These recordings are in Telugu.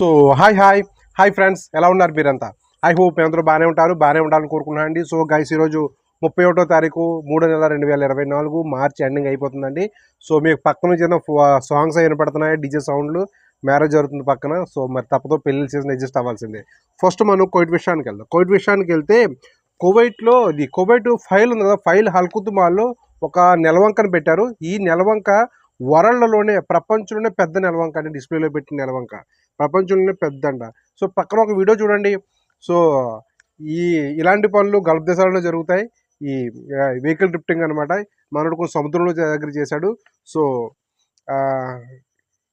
So hi hi. Hi friends. ఎలా ఉన్నారు మీరంతా? ఐ హోప్ మీ అందరూ బాగానే ఉంటారు బాగానే ఉండాలని కోరుకున్నాను అండి సో గైస్ ఈరోజు ముప్పై ఒకటో తారీఖు మూడో నెల రెండు వేల ఇరవై నాలుగు మార్చి ఎండింగ్ అయిపోతుందండి. సో మీకు పక్కన చిన్న సాంగ్స్ వినపడుతున్నాయి డీజే సౌండ్లు మ్యారేజ్ జరుగుతుంది పక్కన. సో మరి తప్పదో పెళ్ళి సీజన్ అడ్జస్ట్ అవ్వాల్సిందే. ఫస్ట్ మనం కోవిడ్ విషయానికి వెళ్దాం. కోవిడ్ విషయానికి వెళ్తే కువైట్లో ఇది కువైట్ ఫైల్ ఉంది కదా ఫైల్ హల్కుతుమాల్లో ఒక నెలవంకను పెట్టారు. ఈ నెలవంక వరల్డ్లోనే ప్రపంచంలోనే పెద్ద నెలవంక అంటే డిస్ప్లేలో పెట్టిన నెలవంక. ప్రపంచంలోనే పెద్ద సో పక్కన ఒక వీడియో చూడండి. సో ఈ ఇలాంటి పనులు గల్ఫ్ దేశాలలో జరుగుతాయి. ఈ వెహికల్ డ్రిఫ్టింగ్ అనమాట మనడు కొంచెం సముద్రంలో దగ్గర చేశాడు. సో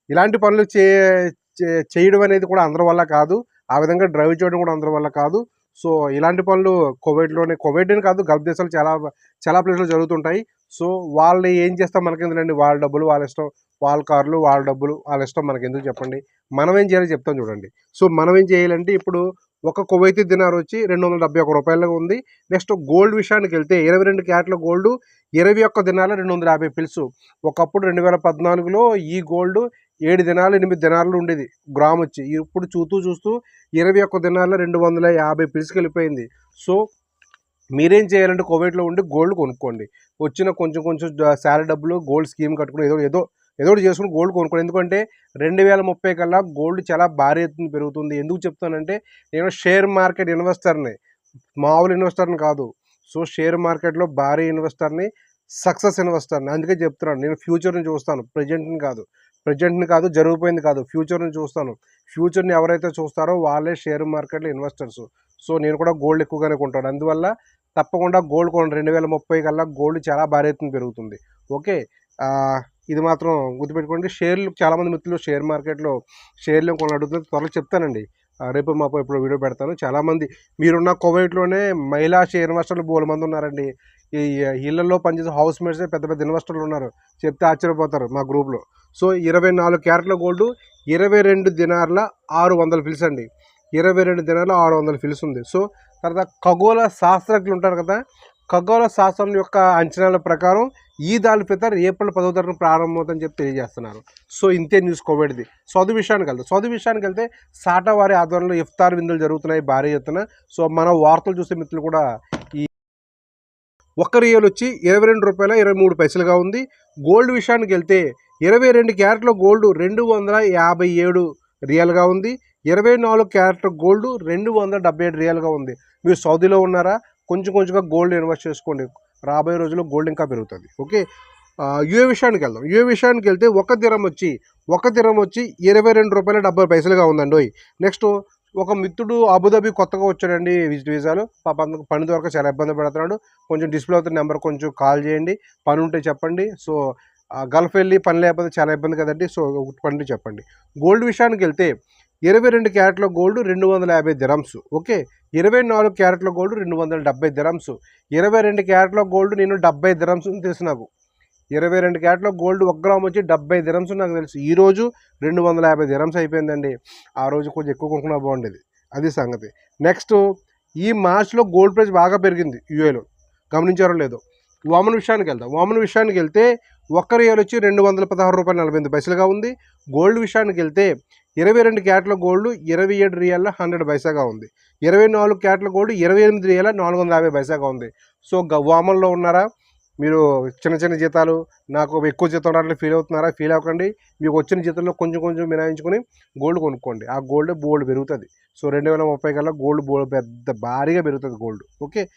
ఇలాంటి పనులు చే చే- చేయడం అనేది కూడా అందరి వల్ల కాదు. ఆ విధంగా డ్రైవ్ చేయడం కూడా అందరి వల్ల కాదు. సో ఇలాంటి పనులు కోవిడ్లోనే కోవిడ్ని కాదు గల్ఫ్ దేశాలు చాలా చాలా ప్లేస్లో జరుగుతుంటాయి. సో వాళ్ళు ఏం చేస్తాం మనకెందుకండి? వాళ్ళ డబ్బులు వాళ్ళ ఇష్టం. వాళ్ళ కార్లు వాళ్ళ డబ్బులు వాళ్ళ ఇష్టం మనకి ఎందుకు చెప్పండి. మనం ఏం చేయాలో చెప్తాం చూడండి. సో మనం ఏం చేయాలంటే ఇప్పుడు ఒక కువైతీ దినార్ వచ్చి రెండు వందల డెబ్బై ఒక రూపాయలుగా ఉంది. నెక్స్ట్ గోల్డ్ విషయానికి వెళ్తే ఇరవై రెండు క్యారెట్ల గోల్డ్ ఇరవై ఒక్క దినాల రెండు వందల యాభై పిలుసు. ఒకప్పుడు రెండు వేల పద్నాలుగులో ఈ గోల్డ్ ఏడు దినాలు ఎనిమిది దినాలు ఉండేది. గ్రామ్ వచ్చి ఇప్పుడు చూస్తూ చూస్తూ ఇరవై ఒక్క దినాల రెండు వందల యాభై పిల్సుకి వెళ్ళిపోయింది. సో మీరేం చేయాలంటే కోవిడ్లో ఉండి గోల్డ్ కొనుక్కోండి. వచ్చిన కొంచెం కొంచెం శాలరీ డబ్బులు గోల్డ్ స్కీమ్ కట్టుకుని ఏదో ఏదో ఏదో ఒకటి చేసుకుని గోల్డ్ కొనుక్కోండి. ఎందుకంటే రెండు వేల ముప్పై కల్లా గోల్డ్ చాలా భారీ ఎత్తున పెరుగుతుంది. ఎందుకు చెప్తానంటే నేను షేర్ మార్కెట్ ఇన్వెస్టర్ని మామూలు ఇన్వెస్టర్ని కాదు. సో షేర్ మార్కెట్లో భారీ ఇన్వెస్టర్ని సక్సెస్ ఇన్వెస్టర్ని అందుకే చెప్తున్నాను. నేను ఫ్యూచర్ని చూస్తాను. ప్రజెంట్ని కాదు. ప్రజెంట్ని కాదు జరిగిపోయింది కాదు. ఫ్యూచర్ని చూస్తాను. ఫ్యూచర్ని ఎవరైతే చూస్తారో వాళ్ళే షేర్ మార్కెట్లో ఇన్వెస్టర్స్ సో నేను కూడా గోల్డ్ ఎక్కువగానే కొంటాను. అందువల్ల తప్పకుండా గోల్డ్ కొనండి. రెండు వేల ముప్పై కల్లా గోల్డ్ చాలా భారీ ఎత్తున పెరుగుతుంది. ఓకే? ఇది మాత్రం గుర్తుపెట్టుకోండి. షేర్లు చాలామంది మిత్రులు షేర్ మార్కెట్లో షేర్లు కొన్ని అడుగుతున్నారు త్వరలో చెప్తానండి. రేపు మాపు ఇప్పుడు వీడియో పెడతాను. చాలామంది మీరున్న కోవైట్లోనే మహిళా షేర్ ఇన్వెస్టర్లు బోల మంది ఉన్నారండి. ఈ ఇళ్ళలో పనిచేసే హౌస్ మేట్సే పెద్ద పెద్ద ఇన్వెస్టర్లు ఉన్నారు. చెప్తే ఆశ్చర్యపోతారు మా గ్రూప్లో. సో ఇరవై నాలుగు క్యారెట్ల గోల్డ్ ఇరవై రెండు దినార్ల ఆరు వందల ఫిల్స్ అండి. ఇరవై రెండు దినాల ఆరు వందల ఫిల్స్ ఉంది. సో తర్వాత ఖగోళ శాస్త్రజ్ఞులు ఉంటారు కదా ఖగోళ శాస్త్రం యొక్క అంచనాల ప్రకారం ఈద్ అల్ ఫితర్ ఏప్రిల్ పదో తారీఖు ప్రారంభమవుతుందని చెప్పి తెలియజేస్తున్నారు. సో ఇంతే న్యూస్ కోవిడ్ది సౌదు విషయానికి వెళ్తే సౌదు విషయానికి వెళ్తే సాటా వారి ఆధ్వర్యంలో ఇఫ్తార్ విందులు జరుగుతున్నాయి భారీ ఎత్తున. సో మన వార్తలు చూసే మిత్రులు కూడా ఈ ఒక్క రియల్ వచ్చి ఇరవై రెండు రూపాయల ఇరవై మూడు పైసలుగా ఉంది. గోల్డ్ విషయానికి వెళ్తే ఇరవై రెండు క్యారెట్ల గోల్డ్ రెండు వందల యాభై ఏడు రియల్గా ఉంది. ఇరవై నాలుగు క్యారెట్ల గోల్డ్ రెండు వందల డెబ్బై ఏడు రియల్గా ఉంది. మీరు సౌదీలో ఉన్నారా? కొంచెం కొంచెంగా గోల్డ్ ఇన్వెస్ట్ చేసుకోండి. రాబోయే రోజుల్లో గోల్డ్ ఇంకా పెరుగుతుంది. ఓకే యుఏ విషయానికి వెళ్దాం. యుఏ విషయానికి వెళ్తే ఒక దినం వచ్చి ఒక దినం వచ్చి ఇరవై రెండు రూపాయల డెబ్బై పైసలుగా ఉందండి. నెక్స్ట్ ఒక మిత్రుడు అబుదాబి కొత్తగా వచ్చాడండి విజిట్ వీసాలు. పాప పని దొరక చాలా ఇబ్బంది పడుతున్నాడు. కొంచెం డిస్ప్లే అవుతున్న నెంబర్ కొంచెం కాల్ చేయండి. పని ఉంటే చెప్పండి. సో గల్ఫ్ వెళ్ళి పని లేకపోతే చాలా ఇబ్బంది కదండి. సో ఒకటి పని చెప్పండి. గోల్డ్ విషయానికి వెళ్తే ఇరవై రెండు క్యారెట్ల గోల్డ్ రెండు వందల యాభై దిరమ్స్. ఓకే ఇరవై నాలుగు క్యారెట్ల గోల్డ్ రెండు వందల డెబ్బై దిరమ్స్. ఇరవై రెండు క్యారెట్ల గోల్డ్ నేను డెబ్బై దిరమ్స్ అని తెలుసు నాకు ఇరవై రెండు క్యారెట్ల గోల్డ్ ఒక గ్రామ్ వచ్చి డెబ్బై దిరమ్స్ నాకు తెలుసు. ఈరోజు రెండు వందల యాభై దిరమ్స్ అయిపోయిందండి. ఆ రోజు కొంచెం ఎక్కువ కొనుక్కున్నా బాగుండేది. అది సంగతి. నెక్స్ట్ ఈ మార్చ్లో గోల్డ్ ప్రైస్ బాగా పెరిగింది యూఏలో. గమనించారో లేదో. వామన్ విషయానికి వెళ్దాం. వామన్ విషయానికి వెళ్తే ఒక్క రియల్ వచ్చి రెండు వందల పదహారు రూపాయలు నలభై ఎనిమిది పైసలుగా ఉంది. గోల్డ్ విషయానికి వెళ్తే ఇరవై రెండు క్యాట్ల గోల్డ్ ఇరవై ఏడు రియల్ల హండ్రెడ్ పైసాగా ఉంది. ఇరవై నాలుగు క్యాట్ల గోల్డ్ ఇరవై ఎనిమిది రియల నాలుగు వందల యాభై పైసాగా ఉంది. సో గ- వామన్లో ఉన్నారా? మీరు చిన్న చిన్న జీతాలు నాకు ఎక్కువ జీతం రావట్లేదు ఫీల్ అవుతున్నారా? ఫీల్ అవ్వకండి. మీకు వచ్చిన జీతంలో కొంచెం కొంచెం మినాయించుకొని గోల్డ్ కొనుక్కోండి. ఆ గోల్డ్ బోల్డ్ పెరుగుతుంది. సో రెండు వేల ముప్పై కల్లా గోల్డ్ బోల్డ్ పెద్ద భారీగా పెరుగుతుంది గోల్డ్. ఓకే?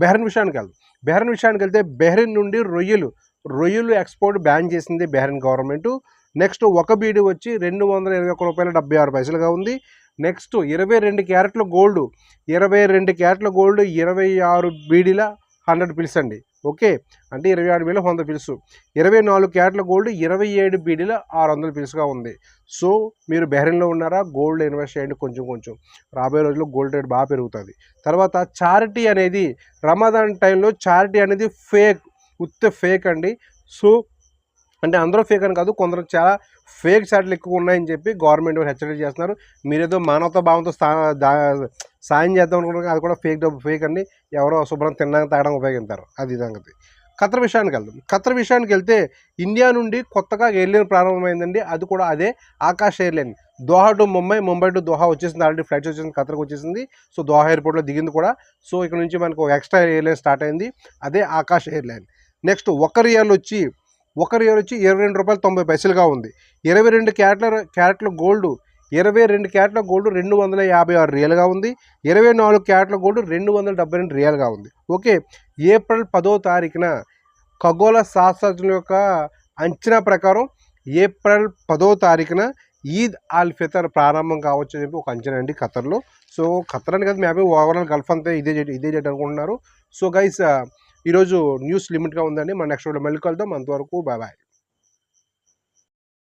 బెహ్రన్ విషయానికి వెళ్దాం. బెహ్రన్ విషయానికి వెళ్తే బెహ్రెన్ నుండి రొయ్యలు రొయ్యలు ఎక్స్పోర్ట్ బ్యాన్ చేసింది బెహ్రెన్ గవర్నమెంట్. నెక్స్ట్ ఒక బీడి వచ్చి రెండు వందల ఇరవై ఒక్క రూపాయల డెబ్బై ఆరు పైసలుగా ఉంది. నెక్స్ట్ ఇరవై రెండు క్యారెట్ల గోల్డ్ ఇరవై రెండు క్యారెట్ల గోల్డ్ ఇరవై ఆరు బీడీల హండ్రెడ్ పిల్స్ అండి. ఓకే? అంటే ఇరవై ఆరు వేల వంద పిల్స్. ఇరవై నాలుగు క్యారెట్ల గోల్డ్ ఇరవై ఏడు బీడీల ఆరు వందల పిల్స్గా ఉంది. సో మీరు బెహ్రెన్లో ఉన్నారా? గోల్డ్ ఇన్వెస్ట్ చేయండి కొంచెం కొంచెం. రాబోయే రోజుల్లో గోల్డ్ రేట్ బాగా పెరుగుతుంది. తర్వాత చారిటీ అనేది రమాదాన్ టైంలో చారిటీ అనేది ఫేక్ ఉత్త ఫేక్ అండి. సో అంటే అందరూ ఫేక్ అని కాదు కొందరు చాలా ఫేక్ చాట్లు ఎక్కువ ఉన్నాయని చెప్పి గవర్నమెంట్ వారు హెచ్చరిక చేస్తున్నారు. మీరేదో మానవతా భావంతో సాయం చేద్దాం అనుకుంటున్నారు అది కూడా ఫేక్ డబ్బు ఫేక్ అండి ఎవరో శుభ్రం తినడానికి తాగడం ఉపయోగిస్తారు అది సంగతి ఖతర్ విషయానికి వెళ్దాం. ఖతర్ విషయానికి వెళ్తే ఇండియా నుండి కొత్తగా ఎయిర్లైన్ ప్రారంభమైందండి. అది కూడా అదే Akasa airline. Doha to Mumbai Mumbai to Doha వచ్చేసింది ఆల్రెడీ ఫ్లైట్స్ వచ్చేసింది ఖతర్కి వచ్చేసింది. సో దోహా ఎయిర్పోర్ట్లో దిగింది కూడా. సో ఇక్కడ నుంచి మనకు ఎక్స్ట్రా ఎయిర్లైన్ స్టార్ట్ అయింది. అదే ఆకాష్ ఎయిర్లైన్. నెక్స్ట్ ఒక ఇయర్లో వచ్చి ఒక రియల్ వచ్చి ఇరవై రెండు రూపాయలు తొంభై పైసలుగా ఉంది. ఇరవై రెండు క్యారెట్ల క్యారెట్ల గోల్డ్ ఇరవై రెండు క్యారెట్ల గోల్డ్ రెండు వందల యాభై ఆరు రియల్గా ఉంది. ఇరవై నాలుగు క్యారెట్ల గోల్డ్ రెండు వందల డెబ్బై రెండు రియల్గా ఉంది. ఓకే ఏప్రిల్ పదో తారీఖున ఖగోళ శాస్త్రజ్ఞుల యొక్క అంచనా ప్రకారం ఏప్రిల్ పదో తారీఖున ఈద్ అల్ ఫితర్ ప్రారంభం కావచ్చు అని చెప్పి ఒక అంచనా అండి ఖతర్లో. సో ఖతర్ అని కదా మ్యాపీ ఓవరాల్ గల్ఫ్ అంతా ఇదే ఇదే చేయడం అనుకుంటున్నారు. సో గైస్ ఈరోజు న్యూస్ లిమిట్గా ఉందండి. మన నెక్స్ట్ మళ్ళీ కలుద్దాం. అంతవరకు బాయ్ బాయ్.